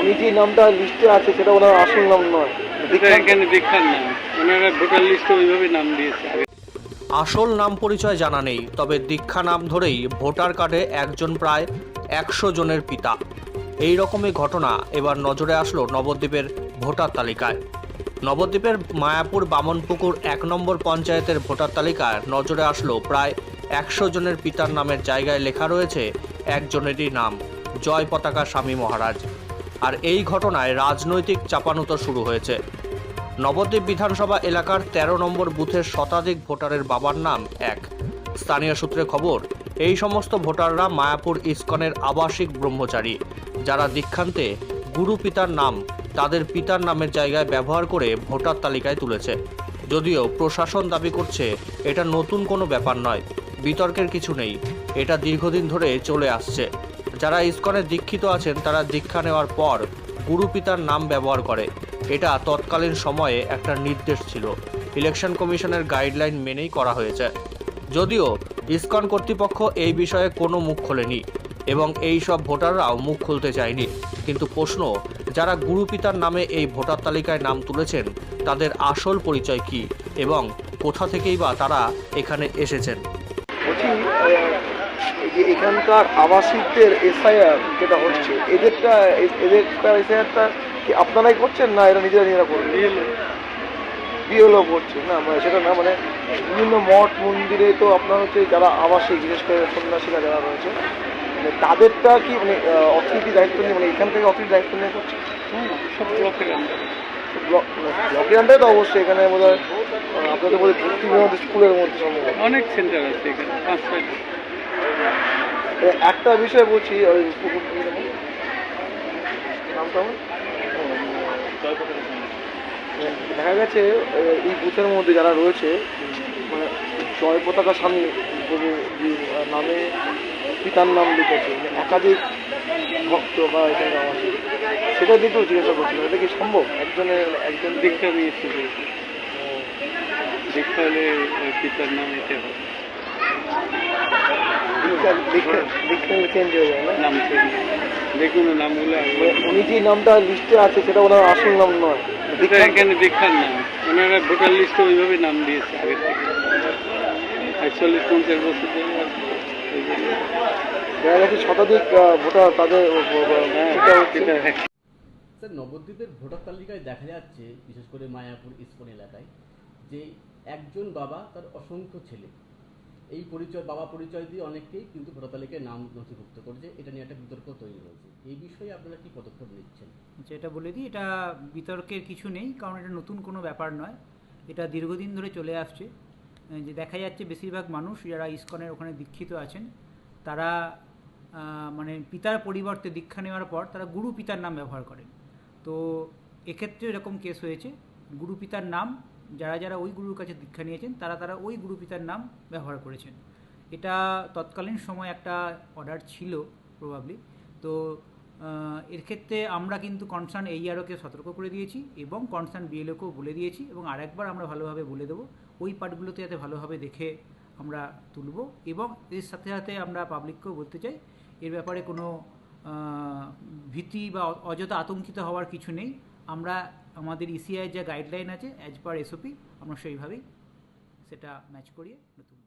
উনি যে নামটা লিস্টে আছে সেটা ওনার আসল নাম নয়। এখানে দীক্ষার নাম। ওনারা ভোটার লিস্টে ওইভাবে নাম দিয়েছে। আসল নাম পরিচয় জানা নেই তবে দীক্ষা নাম ধরেই ভোটার কার্ডে একজন প্রায় একশো জনের পিতা। এই রকমই ঘটনা এবার নজরে আসলো নবদ্বীপের ভোটার তালিকায়। নবদ্বীপের মায়াপুর বামনপুকুর এক নম্বর পঞ্চায়েতের ভোটার তালিকায় নজরে আসলো প্রায় একশো জনের পিতার নামের জায়গায় লেখা রয়েছে একজনেরই নাম। জয় পতাকা স্বামী মহারাজ। আর এই ঘটনায় রাজনৈতিক চাপানুতো শুরু হয়েছে। নবদ্বীপ বিধানসভা এলাকার ১৩ নম্বর বুথের শতাধিক ভোটারের বাবার নাম এক। স্থানীয় সূত্রে খবর, এই সমস্ত ভোটাররা মায়াপুর ইস্কনের আবাসিক ব্রহ্মচারী, যারা দীক্ষান্তে গুরু পিতার নাম তাদের পিতার নামের জায়গায় ব্যবহার করে ভোটার তালিকায় তুলেছে। যদিও প্রশাসন দাবি করছে, এটা নতুন কোনো ব্যাপার নয়, বিতর্কের কিছু নেই, এটা দীর্ঘদিন ধরে চলে আসছে। যারা ইস্কনে দীক্ষিত আছেন, তারা দীক্ষা নেওয়ার পর গুরু পিতার নাম ব্যবহার করে। এটা তৎকালীন সময়ে একটা নির্দেশ ছিল। ইলেকশন কমিশনের গাইডলাইন মেনেই করা হয়েছে। যদিও ইস্কন কর্তৃপক্ষ এই বিষয়ে কোনো মুখ খোলেনি এবং এই সব ভোটাররাও মুখ খুলতে চায়নি। কিন্তু প্রশ্ন, যারা গুরু পিতার নামে এই ভোটার তালিকায় নাম তুলেছেন, তাদের আসল পরিচয় কি এবং কোথা থেকেই বা তারা এখানে এসেছেন? যে এখানকার আবাসিকদের এসআইআর যেটা হচ্ছে এদেরটা এদেরটা এসআইআরটা কি আপনারাই করছেন না এরা নিজেরা নিজেরা করবে বিএলও। করছে না মানে সেটা না মানে বিভিন্ন মঠ মন্দিরে তো আপনার হচ্ছে যারা আবাসিক বিশেষ করে সন্ন্যাসীরা যারা রয়েছে মানে তাদেরটা কি মানে অথরিটি দায়িত্ব নিয়ে মানে এখান থেকে অথরিটি দায়িত্ব নিয়ে করছে? সব আন্ডারে ব্লক মানে ব্লকের আন্ডারে তো অবশ্যই এখানে বোধ হয় আপনাদের বোধ হয় মধ্যে স্কুলের মধ্যে অনেক সেন্টার আছে এখানে একটা বিষয় বলছি, ওই নামটা? দেখা গেছে এই বুথের মধ্যে যারা রয়েছে মানে জয় পতাকা স্বামী নামে পিতার নাম লিখেছে মানে একাধিক ভক্ত বা এখানে আছে, সেটা দিকেও জিজ্ঞাসা করছিল এটা কি সম্ভব একজনের একজন দিক দীক্ষা যেহেতু। দীক্ষা হলে পিতার নাম এতে হবে দীক্ষা দীক্ষা দীক্ষা চেঞ্জ যায় না নাম চেঞ্জ যে কোনো নামগুলো উনি যে নামটা লিস্টে আছে সেটা ওনার আসল নাম নয় এখানে দীক্ষার নাম ওনারা ভোটার লিস্টে ওইভাবে নাম দিয়েছে আগে থেকে একচল্লিশ পঞ্চাশ বছর ধরে আছে। এই জন্য। দেখা গেছে শতাধিক ভোটার তাদের ও, ও, ও, হ্যাঁ, হ্যাঁ। স্যার নবদ্বীপের ভোটার তালিকায় দেখা যাচ্ছে বিশেষ করে মায়াপুর ইস্কন এলাকায় যে একজন বাবা তার অসংখ্য ছেলে এই পরিচয়, বাবা পরিচয় দিয়ে অনেককেই কিন্তু ভোটার তালিকায় নাম নথিভুক্ত করছে। এটা নিয়ে একটা বিতর্ক তৈরি হয়েছে। এই বিষয়ে আপনারা কি পদক্ষেপ নিচ্ছেন? যেটা বলে দিই, এটা বিতর্কের কিছু নেই, কারণ এটা নতুন কোনো ব্যাপার নয়। এটা দীর্ঘদিন ধরে চলে আসছে। যে দেখা যাচ্ছে বেশিরভাগ মানুষ যারা ইস্কনের ওখানে দীক্ষিত আছেন, তারা মানে পিতার পরিবর্তে দীক্ষা নেওয়ার পর তারা গুরু পিতার নাম ব্যবহার করেন। তো এক্ষেত্রে এরকম কেস হয়েছে। গুরু পিতার নাম যারা যারা ওই গুরুর কাছে দীক্ষা নিয়েছেন, তারা তারা ওই গুরু পিতার নাম ব্যবহার করেছেন। এটা তৎকালীন সময় একটা অর্ডার ছিল প্রবাবলি তো এর ক্ষেত্রে আমরা কিন্তু কনসার্ন এই এইআরওকে সতর্ক করে দিয়েছি এবং কনসার্ন বিএলওকেও বলে দিয়েছি এবং আরেকবার আমরা ভালোভাবে বলে দেবো। ওই পার্টগুলোতে যাতে ভালোভাবে দেখে আমরা তুলব এবং এর সাথে সাথে আমরা পাবলিককেও বলতে চাই, এর ব্যাপারে কোনো ভীতি বা অযথা আতঙ্কিত হওয়ার কিছু নেই। আমরা আমাদের ইসিআই যা গাইডলাইন আছে অ্যাজ পার এসওপি আমরা সেইভাবেই সেটা ম্যাচ করিয়ে তুলব